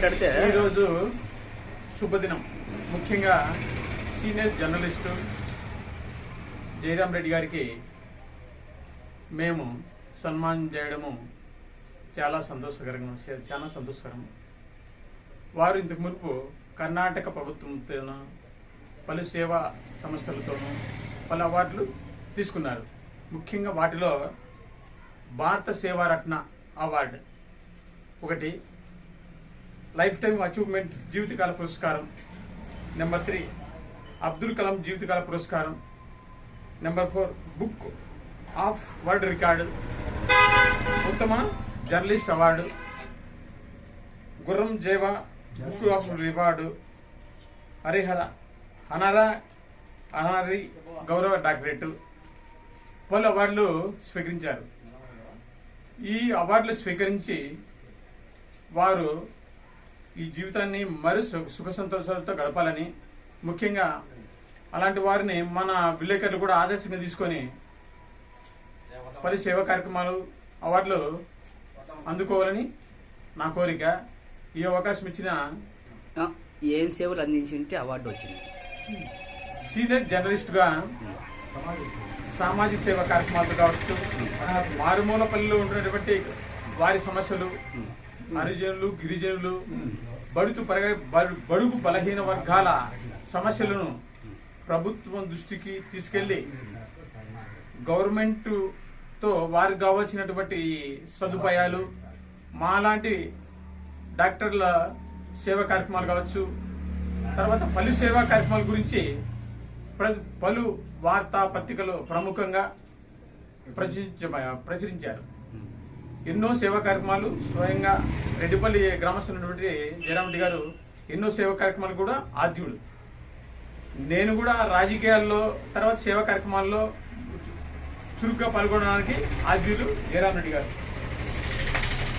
మాట్లాడితే ఈరోజు శుభదినం. ముఖ్యంగా సీనియర్ జర్నలిస్టు జయరాం రెడ్డి గారికి మేము సన్మానం చేయడము చాలా సంతోషకరంగా చాలా సంతోషకరం. వారు ఇంతకు మునుపు కర్ణాటక ప్రభుత్వంతోనూ పలు సేవా సంస్థలతోనూ పలు అవార్డులు తీసుకున్నారు. ముఖ్యంగా వాటిలో భారత సేవారత్న అవార్డు ఒకటి లైఫ్ టైం అచీవ్మెంట్ జీవితకాల పురస్కారం. నెంబర్ త్రీ అబ్దుల్ కలాం జీవితకాల పురస్కారం. Number four book of world record. ఉత్తమ జర్నలిస్ట్ అవార్డు. గుర్రం జేవ బుక్ ఆఫ్ రివార్డు. హరిహర అనరా అనారి గౌరవ డాక్టరేట్. పలు అవార్డులు స్వీకరించారు. ఈ అవార్డులు స్వీకరించి వారు ఈ జీవితాన్ని మరి సుఖ సంతోషాలతో గడపాలని ముఖ్యంగా అలాంటి వారిని మన విలేకరులు కూడా ఆదర్శంగా తీసుకొని పలు సేవా కార్యక్రమాలు అవార్డులు అందుకోవాలని నా కోరిక. ఈ అవకాశం ఇచ్చిన ఏం సేవలు అందించింటే అవార్డు వచ్చింది. సీనియర్ జర్నలిస్ట్గా సామాజిక సేవా కార్యక్రమాలు కావచ్చు మారుమూల పల్లెలో ఉంటున్నటువంటి వారి సమస్యలు హరిజనులు గిరిజనులు బడుతు బడుగు బలహీన వర్గాల సమస్యలను ప్రభుత్వం దృష్టికి తీసుకెళ్ళి గవర్నమెంట్తో వారికి కావాల్సినటువంటి సదుపాయాలు మాలాంటి డాక్టర్ల సేవా కార్యక్రమాలు కావచ్చు తర్వాత పలు సేవా కార్యక్రమాల గురించి పలు వార్తా పత్రికలు ప్రముఖంగా ప్రచురించ ప్రచురించారు. ఎన్నో సేవా కార్యక్రమాలు స్వయంగా రెడ్డిపల్లి గ్రామస్తున్నటువంటి జయరామ్ రెడ్డి గారు ఎన్నో సేవా కార్యక్రమాలు కూడా ఆద్యుడు నేను కూడా రాజకీయాల్లో తర్వాత సేవా కార్యక్రమాల్లో చురుగ్గా పాల్గొనడానికి ఆద్యులు జయరామ్ రెడ్డి గారు.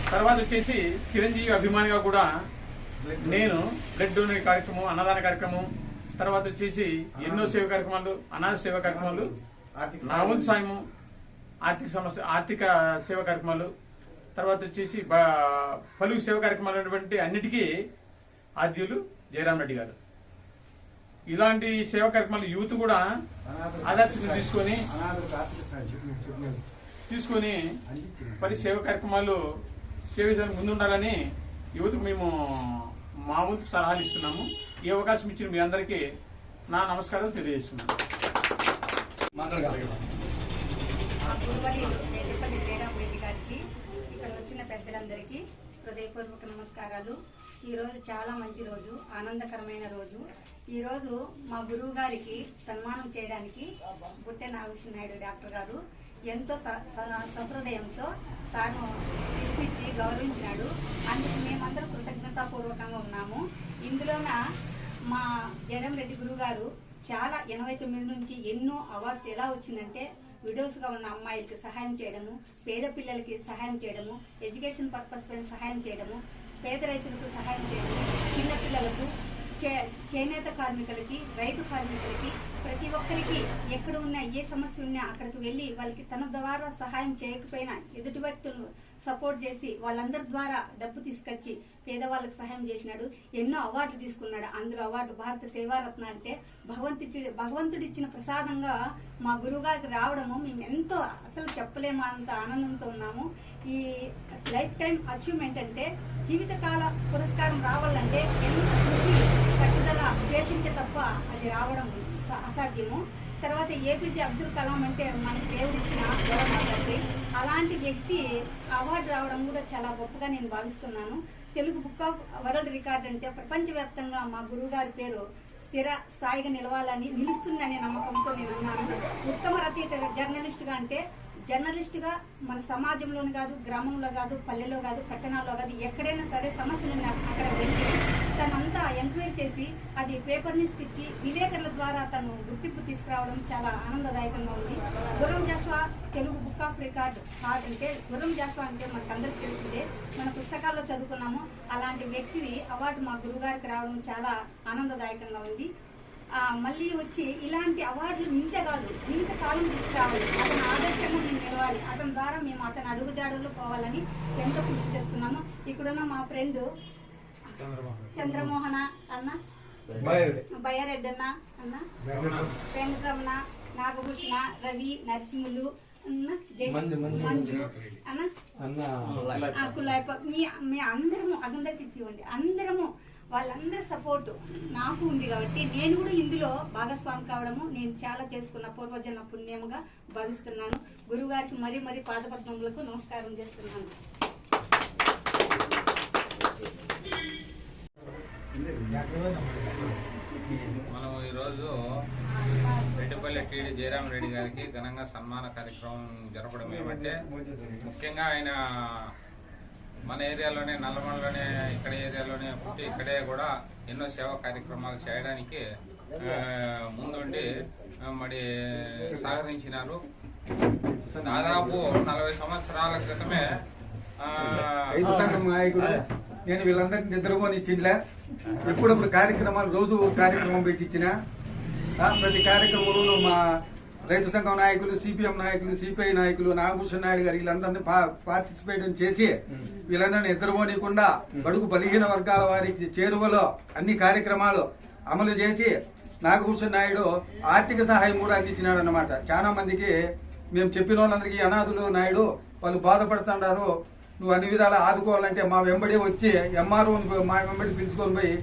తర్వాత వచ్చేసి చిరంజీవి అభిమానిగా కూడా నేను బ్లడ్ డొనేట్ కార్యక్రమం అన్నదాన కార్యక్రమం తర్వాత వచ్చేసి ఎన్నో సేవ కార్యక్రమాలు అనాథ సేవ కార్యక్రమాలు నా సాయము ఆర్థిక సమస్య ఆర్థిక సేవ కార్యక్రమాలు తర్వాత వచ్చేసి బ- పలు సేవ కార్యక్రమాలు ఉన్నటువంటి అన్నిటికీ ఆద్యులు జయరాం రెడ్డి గారు. ఇలాంటి సేవా కార్యక్రమాలు యూత్ కూడా ఆదర్శంగా తీసుకొని తీసుకొని పది సేవ కార్యక్రమాలు సేవించడానికి ముందుండాలని యువతకు మేము మా వంతు సలహాలు ఇస్తున్నాము. ఈ అవకాశం ఇచ్చిన మీ అందరికీ నా నమస్కారాలు తెలియజేస్తున్నాను. వచ్చిన పెద్దలందరికీ హృదయపూర్వక నమస్కారాలు. ఈరోజు చాలా మంచి రోజు ఆనందకరమైన రోజు. ఈ రోజు మా గురువు గారికి సన్మానం చేయడానికి బుట్టె నాగేశ్వర నాయుడు డాక్టర్ గారు ఎంతో స- స- సహృదయంతో సార్ను పిలిపించి గౌరవించినాడు. అందుకు మేమందరం కృతజ్ఞతాపూర్వకంగా ఉన్నాము. ఇందులోన మా జగన్ రెడ్డి గురువు గారు చాలా ఎనభై తొమ్మిది నుంచి ఎన్నో అవార్డ్స్ ఎలా వచ్చిందంటే విడోస్గా ఉన్న అమ్మాయిలకి సహాయం చేయడము పేద పిల్లలకి సహాయం చేయడము ఎడ్యుకేషన్ పర్పస్ పైన సహాయం చేయడము పేద రైతులకు సహాయం చేయడము చిన్న పిల్లలకు చేనేత కార్మికులకి రైతు కార్మికులకి ప్రతి ఒక్కరికి ఎక్కడ ఉన్నా ఏ సమస్య ఉన్నా అక్కడికి వెళ్ళి వాళ్ళకి తన ద్వారా సహాయం చేయకపోయినా ఎదుటి వ్యక్తులు సపోర్ట్ చేసి వాళ్ళందరి ద్వారా డబ్బు తీసుకొచ్చి పేదవాళ్ళకి సహాయం చేసినాడు. ఎన్నో అవార్డులు తీసుకున్నాడు. అందులో అవార్డు భారత సేవారత్న అంటే భగవంతుడు భగవంతుడిచ్చిన ప్రసాదంగా మా గురువుగారికి రావడము మేము ఎంతో అసలు చెప్పలేము అంత ఆనందంతో ఉన్నాము. లైఫ్ టైం అచీవ్మెంట్ అంటే జీవితకాల పురస్కారం రావాలంటే ఎంత కృషి పట్టుదల చేసింటే తప్ప అది రావడం అసాధ్యము. తర్వాత ఏపీజే అబ్దుల్ కలాం అంటే మనకి దేవుడు ఇచ్చిన గౌరవ అలాంటి వ్యక్తి అవార్డు రావడం కూడా చాలా గొప్పగా నేను భావిస్తున్నాను. Telugu book of world record అంటే ప్రపంచవ్యాప్తంగా మా గురువు గారి పేరు స్థిర స్థాయిగా నిలవాలని నిలుస్తుందనే నమ్మకంతో నేను అన్నాను ఉత్తమ రచయిత జర్నలిస్ట్గా అంటే జర్నలిస్ట్గా మన సమాజంలోనే కాదు గ్రామంలో కాదు పల్లెలో కాదు పట్టణాల్లో కాదు ఎక్కడైనా సరే సమస్యలు అక్కడ వెళ్ళి తనంతా ఎంక్వైరీ చేసి అది పేపర్ న్యూస్ ఇచ్చి విలేకరుల ద్వారా తను గుర్తింపు తీసుకురావడం చాలా ఆనందదాయకంగా ఉంది. Gurram Jashuva Telugu book of record card అంటే గురం జాష్వా అంటే మనకు అందరికి తెలిసిందే. మన పుస్తకాల్లో చదువుకున్నాము. అలాంటి వ్యక్తిది అవార్డు మా గురుగారికి రావడం చాలా ఆనందదాయకంగా ఉంది. మళ్ళీ వచ్చి ఇలాంటి అవార్డులు ఇంతే కాదు జీవితకాలం తీసుకురావాలి. అతని ఆదర్శంగా మేము నిలవాలి. అతని ద్వారా మేము అతని అడుగుజాడల్లో పోవాలని ఎంతో కృషి చేస్తున్నాము. ఇక్కడున్న మా ఫ్రెండ్ చంద్రమోహన. అన్న బయ్యారెడ్డి అన్న అన్న వెంకటరమణ నాగభూషణ రవి నరసింహులు అన్న జై మంజు అన్న. ఆ కులాయప మీ మీ అందరము అందరికి ఇవ్వండి. అందరము వాళ్ళందరి సపోర్ట్ నాకు ఉంది కాబట్టి నేను కూడా ఇందులో భాగస్వామి కావడము నేను చాలా చేసుకున్న పూర్వజన్మ పుణ్యంగా భావిస్తున్నాను. గురుగారికి మరీ మరీ పాదపద్మములకు నమస్కారం చేస్తున్నాను. మనం ఈరోజు రెడ్డిపల్లి టీడీ జయరాం రెడ్డి గారికి ఘనంగా సన్మాన కార్యక్రమం జరపడం ఏమంటే ముఖ్యంగా ఆయన మన ఏరియాలోనే నల్లమలలోనే ఇక్కడ ఏరియాలో పుట్టి ఇక్కడే కూడా ఎన్నో సేవా కార్యక్రమాలు చేయడానికి ముందుండి మరి సహకరించినారు. దాదాపు నలభై సంవత్సరాల క్రితమే ఆ, నాయకుడు నేను వీళ్ళందరినీ నిద్రపోని ఇచ్చిండ్లే. ఎప్పుడప్పుడు కార్యక్రమాలు రోజు కార్యక్రమం పెట్టించిన. ప్రతి కార్యక్రమంలో మా రైతు సంఘం నాయకులు సిపిఎం నాయకులు సిపిఐ నాయకులు నాగభూషణ్ నాయుడు గారు వీళ్ళందరినీ పార్టిసిపేట్ చేసి వీళ్ళందరినీ నిద్రపోనీయకుండా బడుగు బలహీన వర్గాల వారికి చేరువలో అన్ని కార్యక్రమాలు అమలు చేసి నాగభూషణ్ నాయుడు ఆర్థిక సహాయం కూడా అందించినాడు అనమాట చాలా మందికి మేము చెప్పిన వాళ్ళందరికీ అనాథులు నాయుడు వాళ్ళు బాధపడుతున్నారు. నువ్వు అన్ని విధాలా ఆదుకోవాలంటే మా వెంబడి వచ్చి ఎంఆర్ఓ మా వెంబడి పిలుచుకొని పోయి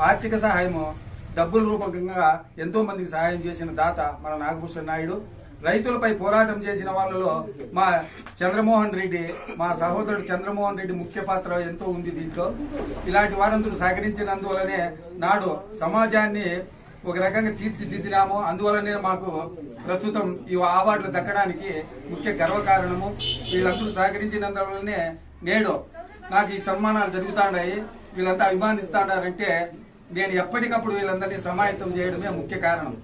ఆర్థిక సహాయము డబ్బుల రూపకంగా ఎంతో మందికి సహాయం చేసిన దాత మన నాగభూషణ్ నాయుడు. రైతులపై పోరాటం చేసిన వాళ్ళలో మా చంద్రమోహన్ రెడ్డి మా సహోదరుడు చంద్రమోహన్ రెడ్డి ముఖ్య పాత్ర ఎంతో ఉంది దీంట్లో. ఇలాంటి వారందరూ సహకరించినందువలనే నాడు సమాజాన్ని ఒక రకంగా తీర్చిదిద్దినాము. అందువలనే మాకు ప్రస్తుతం ఈ అవార్డులు దక్కడానికి ముఖ్య గర్వకారణము. వీళ్ళందరూ సహకరించినందువలనే నేడు నాకు ఈ సన్మానాలు జరుగుతున్నాయి వీళ్ళంతా అభిమానిస్తాడారంటే నేను ఎప్పటికప్పుడు వీళ్ళందరినీ సమాయత్తం చేయడమే ముఖ్య కారణం.